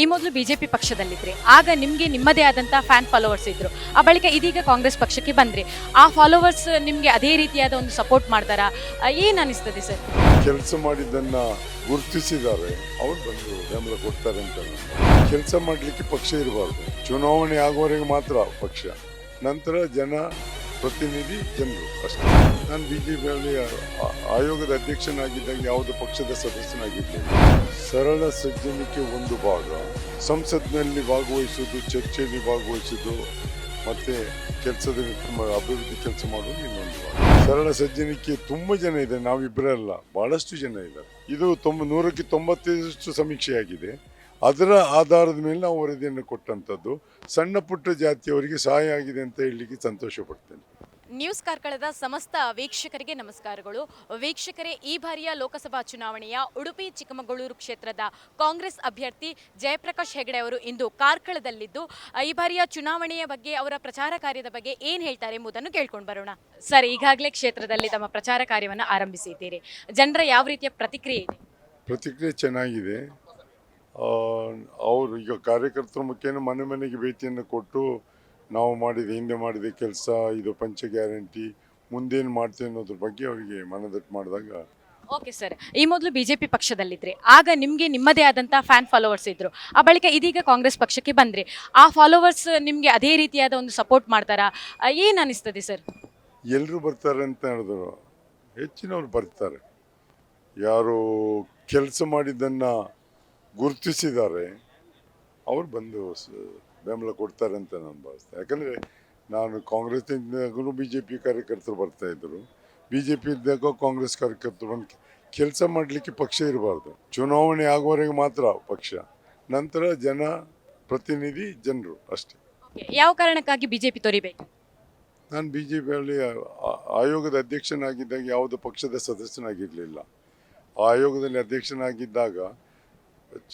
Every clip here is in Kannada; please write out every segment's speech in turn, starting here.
ಈ ಮೊದಲು ಬಿಜೆಪಿ ಪಕ್ಷದಲ್ಲಿದ್ರಿ. ಆಗ ನಿಮಗೆ ನಿಮ್ಮದೇ ಆದಂಥ ಫ್ಯಾನ್ ಫಾಲೋವರ್ಸ್ ಇದ್ರು. ಆ ಬಳಿಕ ಇದೀಗ ಕಾಂಗ್ರೆಸ್ ಪಕ್ಷಕ್ಕೆ ಬಂದ್ರಿ. ಆ ಫಾಲೋವರ್ಸ್ ನಿಮಗೆ ಅದೇ ರೀತಿಯಾದ ಒಂದು ಸಪೋರ್ಟ್ ಮಾಡ್ತಾರಾ? ಏನು ಅನಿಸ್ತದೆ ಸರ್ ಕೆಲಸ ಮಾಡಿದ್ದನ್ನ ಗುರುತಿಸಿದ್ದಾರೆ. ಅವ್ರು ಬಂದು ಬೆಂಬಲ ಕೊಡ್ತಾರೆ ಅಂತ ಕೆಲಸ ಮಾಡಲಿಕ್ಕೆ ಪಕ್ಷ ಇರಬಾರ್ದು. ಚುನಾವಣೆ ಆಗುವವರೆಗೆ ಮಾತ್ರ ಪಕ್ಷ. ನಂತರ ಜನ ಪ್ರತಿನಿಧಿ ಜನರು ಅಷ್ಟೇ. ನಾನು ಬಿಜೆಪಿಯಲ್ಲಿ ಆಯೋಗದ ಅಧ್ಯಕ್ಷನಾಗಿದ್ದಾಗ ಯಾವುದೇ ಪಕ್ಷದ ಸದಸ್ಯನಾಗಿದ್ದೇನೆ ಸರಳ ಸಜ್ಜನಿಕೆ ಒಂದು ಭಾಗ. ಸಂಸತ್ನಲ್ಲಿ ಭಾಗವಹಿಸುವುದು, ಚರ್ಚೆಯಲ್ಲಿ ಭಾಗವಹಿಸುವುದು, ಮತ್ತೆ ಕೆಲಸದ ಅಭಿವೃದ್ಧಿ ಕೆಲಸ ಮಾಡುವುದು ಇನ್ನೊಂದು. ಸರಳ ಸಜ್ಜನಿಕೆ ತುಂಬ ಜನ ಇದೆ ನಾವಿಬ್ಬರಲ್ಲ ಬಹಳಷ್ಟು ಜನ ಇದ್ದಾರೆ. ಇದು ತೊಂಬ ನೂರಕ್ಕೆ ತೊಂಬತ್ತೈದಷ್ಟು ಸಮೀಕ್ಷೆಯಾಗಿದೆ. ಅದರ ಆಧಾರದ ಮೇಲೆ ನಾವು ವರದಿಯನ್ನು ಕೊಟ್ಟಂಥದ್ದು. ಸಣ್ಣ ಪುಟ್ಟ ಜಾತಿಯವರಿಗೆ ಸಹಾಯ ಆಗಿದೆ ಅಂತ ಹೇಳಲಿಕ್ಕೆ ಸಂತೋಷ ಪಡ್ತೇನೆ ನ್ಯೂಸ್ ಕಾರ್ಕಳದ ಸಮಸ್ತ ವೀಕ್ಷಕರಿಗೆ ನಮಸ್ಕಾರಗಳು. ವೀಕ್ಷಕರೇ ಈ ಬಾರಿಯ ಲೋಕಸಭಾ ಚುನಾವಣೆಯ ಉಡುಪಿ ಚಿಕ್ಕಮಗಳೂರು ಕ್ಷೇತ್ರದ ಕಾಂಗ್ರೆಸ್ ಅಭ್ಯರ್ಥಿ ಜಯಪ್ರಕಾಶ್ ಹೆಗಡೆ ಅವರು ಇಂದು ಕಾರ್ಕಳದಲ್ಲಿದ್ದು ಈ ಬಾರಿಯ ಚುನಾವಣೆಯ ಬಗ್ಗೆ ಅವರ ಪ್ರಚಾರ ಕಾರ್ಯದ ಬಗ್ಗೆ ಏನು ಹೇಳ್ತಾರೆ ಎಂಬುದನ್ನು ಕೇಳ್ಕೊಂಡು ಬರೋಣ. ಸರ್ ಈಗಾಗಲೇ ಕ್ಷೇತ್ರದಲ್ಲಿ ತಮ್ಮ ಪ್ರಚಾರ ಕಾರ್ಯವನ್ನು ಆರಂಭಿಸಿದ್ದೀರಿ. ಜನರ ಯಾವ ರೀತಿಯ ಪ್ರತಿಕ್ರಿಯೆ ಇದೆ? ಪ್ರತಿಕ್ರಿಯೆ ಚೆನ್ನಾಗಿದೆ. ಅವರು ಈಗ ಕಾರ್ಯಕರ್ತರ ಮುಖೇನ ಮನೆ ಮನೆಗೆ ಭೇಟಿಯನ್ನು ಕೊಟ್ಟು ನಾವು ಮಾಡಿದ ಹಿಂದೆ ಮಾಡಿದ ಕೆಲಸ ಇದು ಪಂಚ ಗ್ಯಾರಂಟಿ ಮುಂದೇನು ಮಾಡ್ತೀವಿ ಅನ್ನೋದ್ರ ಬಗ್ಗೆ ಅವರಿಗೆ ಮನದಟ್ಟು ಮಾಡಿದಾಗ ಓಕೆ ಸರ್ ಈ ಮೊದಲು ಬಿಜೆಪಿ ಪಕ್ಷದಲ್ಲಿದ್ದರೆ ಆಗ ನಿಮಗೆ ನಿಮ್ಮದೇ ಆದಂಥ ಫ್ಯಾನ್ ಫಾಲೋವರ್ಸ್ ಇದ್ದರು ಆ ಬಳಿಕ ಇದೀಗ ಕಾಂಗ್ರೆಸ್ ಪಕ್ಷಕ್ಕೆ ಬಂದರೆ. ಆ ಫಾಲೋವರ್ಸ್ ನಿಮಗೆ ಅದೇ ರೀತಿಯಾದ ಒಂದು ಸಪೋರ್ಟ್ ಮಾಡ್ತಾರಾ? ಏನು ಅನಿಸ್ತದೆ ಸರ್ ಎಲ್ಲರೂ ಬರ್ತಾರೆ ಅಂತ ಹೇಳಿದ್ರು. ಹೆಚ್ಚಿನವ್ರು ಬರ್ತಾರೆ. ಯಾರು ಕೆಲಸ ಮಾಡಿದ್ದನ್ನು ಗುರುತಿಸಿದ್ದಾರೆ. ಅವ್ರು ಬಂದು ಬೆಂಬಲ ಕೊಡ್ತಾರೆ ಅಂತ ನಾನು ಭಾವಿಸ್ತೇನೆ ಯಾಕಂದರೆ ನಾನು ಕಾಂಗ್ರೆಸ್ನಿಂದಾಗೂ ಬಿ ಜೆ ಪಿ ಕಾರ್ಯಕರ್ತರು ಬರ್ತಾ ಇದ್ದರು. ಬಿ ಜೆ ಪಿ ಇದ್ದಾಗ ಕಾಂಗ್ರೆಸ್ ಕಾರ್ಯಕರ್ತರು ಬಂದು ಕೆಲಸ ಮಾಡಲಿಕ್ಕೆ ಪಕ್ಷ ಇರಬಾರ್ದು. ಚುನಾವಣೆ ಆಗುವವರೆಗೆ ಮಾತ್ರ ಪಕ್ಷ. ನಂತರ ಜನ ಪ್ರತಿನಿಧಿ ಜನರು ಅಷ್ಟೇ. ಯಾವ ಕಾರಣಕ್ಕಾಗಿ ಬಿಜೆಪಿ ತೊರಿಬೇಕು? ನಾನು ಬಿ ಜೆ ಪಿಯಲ್ಲಿ ಆಯೋಗದ ಅಧ್ಯಕ್ಷನಾಗಿದ್ದಾಗ ಯಾವುದೇ ಪಕ್ಷದ ಸದಸ್ಯನಾಗಿರಲಿಲ್ಲ. ಆ ಆಯೋಗದಲ್ಲಿ ಅಧ್ಯಕ್ಷನಾಗಿದ್ದಾಗ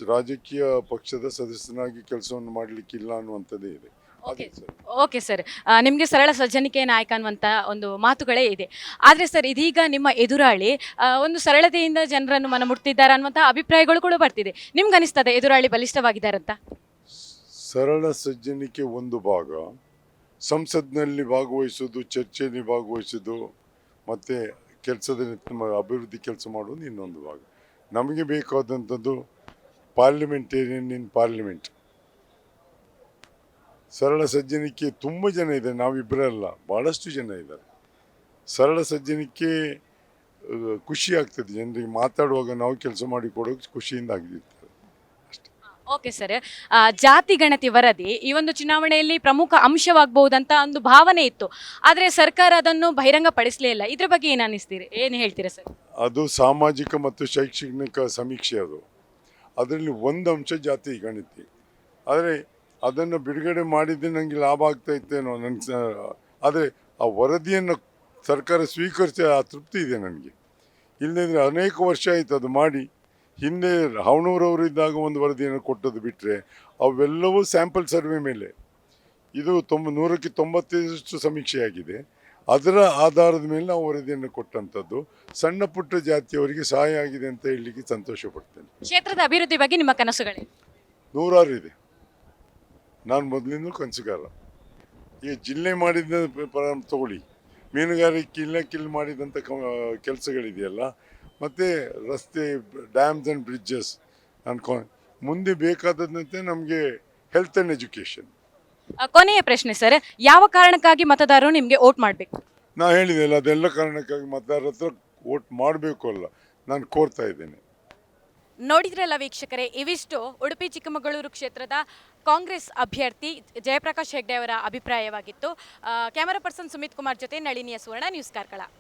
ರಾಜಕೀಯ ಪಕ್ಷದ ಸದಸ್ಯನಾಗಿ ಕೆಲಸವನ್ನು ಮಾಡಲಿಕ್ಕಿಲ್ಲ ಅನ್ನುವಂಥದ್ದೇ ಇದೆ. Okay sir. ಓಕೆ ಸರ್ ನಿಮಗೆ ಸರಳ ಸಜ್ಜನಿಕೆ ನಾಯಕ ಅನ್ನುವಂಥ ಒಂದು ಮಾತುಗಳೇ ಇದೆ. ಆದರೆ ಸರ್ ಇದೀಗ ನಿಮ್ಮ ಎದುರಾಳಿ ಆ, ಒಂದು ಸರಳತೆಯಿಂದ ಜನರನ್ನು ಮನ ಮುಟ್ತಿದ್ದಾರೆ ಅನ್ನುವಂಥ ಅಭಿಪ್ರಾಯಗಳು ಕೂಡ ಬರ್ತಿದೆ. ನಿಮ್ಗೆ ಅನಿಸ್ತದೆ ಎದುರಾಳಿ ಬಲಿಷ್ಠವಾಗಿದ್ದಾರಂತ? ಸರಳ ಸಜ್ಜನಿಕೆ ಒಂದು ಭಾಗ. ಸಂಸತ್ನಲ್ಲಿ ಭಾಗವಹಿಸೋದು ಚರ್ಚೆಯಲ್ಲಿ ಭಾಗವಹಿಸುವುದು ಮತ್ತು ಕೆಲಸದ ಅಭಿವೃದ್ಧಿ ಕೆಲಸ ಮಾಡುವುದು ಇನ್ನೊಂದು ಭಾಗ. ನಮಗೆ ಬೇಕಾದಂಥದ್ದು ಪಾರ್ಲಿಮೆಂಟೇರಿಯನ್ ಇನ್ ಪಾರ್ಲಿಮೆಂಟ್? ಸರಳ ಸಜ್ಜನಿಕೆ ತುಂಬ ಜನ ಇದೆ ನಾವಿಬ್ಬರಲ್ಲ ಭಾಳಷ್ಟು ಜನ ಇದ್ದಾರೆ. ಸರಳ ಸಜ್ಜನಿಕೆ ಖುಷಿ ಆಗ್ತದೆ ಜನರಿಗೆ ಮಾತಾಡುವಾಗ ನಾವು ಕೆಲಸ ಮಾಡಿ ಕೊಡೋಕೆ ಖುಷಿಯಿಂದ ಆಗಿರ್ತಾರೆ ಓಕೆ ಸರ್. ಜಾತಿ ಗಣತಿ ವರದಿ ಈ ಒಂದು ಚುನಾವಣೆಯಲ್ಲಿ ಪ್ರಮುಖ ಅಂಶವಾಗಬಹುದಂತ ಒಂದು ಭಾವನೆ ಇತ್ತು. ಆದರೆ ಸರ್ಕಾರ ಅದನ್ನು ಬಹಿರಂಗಪಡಿಸಲೇ ಇಲ್ಲ. ಇದ್ರ ಬಗ್ಗೆ ಏನು ಅನ್ನಿಸ್ತೀರಿ? ಏನು ಹೇಳ್ತೀರಾ ಸರ್? ಅದು ಸಾಮಾಜಿಕ ಮತ್ತು ಶೈಕ್ಷಣಿಕ ಸಮೀಕ್ಷೆ ಅದು. ಅದರಲ್ಲಿ ಒಂದು ಅಂಶ ಜಾತಿ ಗಣಿತಿ. ಆದರೆ ಅದನ್ನು ಬಿಡುಗಡೆ ಮಾಡಿದ್ದೆ ನನಗೆ ಲಾಭ ಆಗ್ತಾಯಿತ್ತೇನೋ ನನಗೆ ಆದರೆ ಆ ವರದಿಯನ್ನು ಸರ್ಕಾರ ಸ್ವೀಕರಿಸಿ ಆ ತೃಪ್ತಿ ಇದೆ ನನಗೆ. ಇಲ್ಲದಿದ್ದರೆ ಅನೇಕ ವರ್ಷ ಆಯಿತು ಅದು ಮಾಡಿ, ಹಿಂದೆ ಹವಣೂರವರು ಇದ್ದಾಗ ಒಂದು ವರದಿಯನ್ನು ಕೊಟ್ಟದ್ದು ಬಿಟ್ಟರೆ ಅವೆಲ್ಲವೂ ಸ್ಯಾಂಪಲ್ ಸರ್ವೆ ಮೇಲೆ. ಇದು ತೊಂಬ, ನೂರಕ್ಕೆ ತೊಂಬತ್ತೈದಷ್ಟು ಸಮೀಕ್ಷೆಯಾಗಿದೆ. ಅದರ ಆಧಾರದ ಮೇಲೆ ನಾವು ವರದಿಯನ್ನು ಕೊಟ್ಟಂಥದ್ದು. ಸಣ್ಣ ಪುಟ್ಟ ಜಾತಿಯವರಿಗೆ ಸಹಾಯ ಆಗಿದೆ ಅಂತ ಹೇಳಲಿಕ್ಕೆ ಸಂತೋಷ ಪಡ್ತೇನೆ ಕ್ಷೇತ್ರದ ಅಭಿವೃದ್ಧಿ ಬಗ್ಗೆ ನಿಮ್ಮ ಕನಸುಗಳೇ ನೂರಾರು ಇದೆ. ನಾನು ಮೊದಲಿಂದ ಕನಸುಗಾರ. ಈ ಜಿಲ್ಲೆ ಮಾಡಿದ ತಗೊಳ್ಳಿ. ಮೀನುಗಾರಿಕೆ ಇಲಾಖೆಯಲ್ಲಿ ಮಾಡಿದಂಥ ಕೆಲಸಗಳಿದೆಯಲ್ಲ. ಮತ್ತು ರಸ್ತೆ ಡ್ಯಾಮ್ಸ್ ಆ್ಯಂಡ್ ಬ್ರಿಡ್ಜಸ್ ಅನ್ಕೊ ಮುಂದೆ ಬೇಕಾದಂತೆ ನಮಗೆ ಹೆಲ್ತ್ ಆ್ಯಂಡ್ ಎಜುಕೇಷನ್ ಆ, ಕೊನೆಯ ಪ್ರಶ್ನೆ ಸರ್. ಯಾವ ಕಾರಣಕ್ಕಾಗಿ ಮತದಾರರು ನಿಮಗೆ ವೋಟ್ ಮಾಡಬೇಕು? ನಾ ಹೇಳಿದೆಲ್ಲ ಅದೆಲ್ಲ ಕಾರಣಕ್ಕಾಗಿ ಮತದಾರರ ಹತ್ರ ವೋಟ್ ಮಾಡಬೇಕು ಅಲ್ಲ. ನಾನು ಕೋರ್ತಾ ಇದ್ದೇನೆ. ನೋಡಿದ್ರಲ್ಲ ವೀಕ್ಷಕರೇ ಇವಿಷ್ಟು ಉಡುಪಿ ಚಿಕ್ಕಮಗಳೂರು ಕ್ಷೇತ್ರದ ಕಾಂಗ್ರೆಸ್ ಅಭ್ಯರ್ಥಿ ಜಯಪ್ರಕಾಶ್ ಹೆಗ್ಡೆ ಅವರ ಅಭಿಪ್ರಾಯವಾಗಿತ್ತು. ಆ, ಕ್ಯಾಮರಾ ಪರ್ಸನ್ ಸುಮಿತ್ ಕುಮಾರ್ ಜೊತೆ ನಳಿನಿಯ ಸುವರ್ಣ ನ್ಯೂಸ್ ಕಾರ್ಕಳ.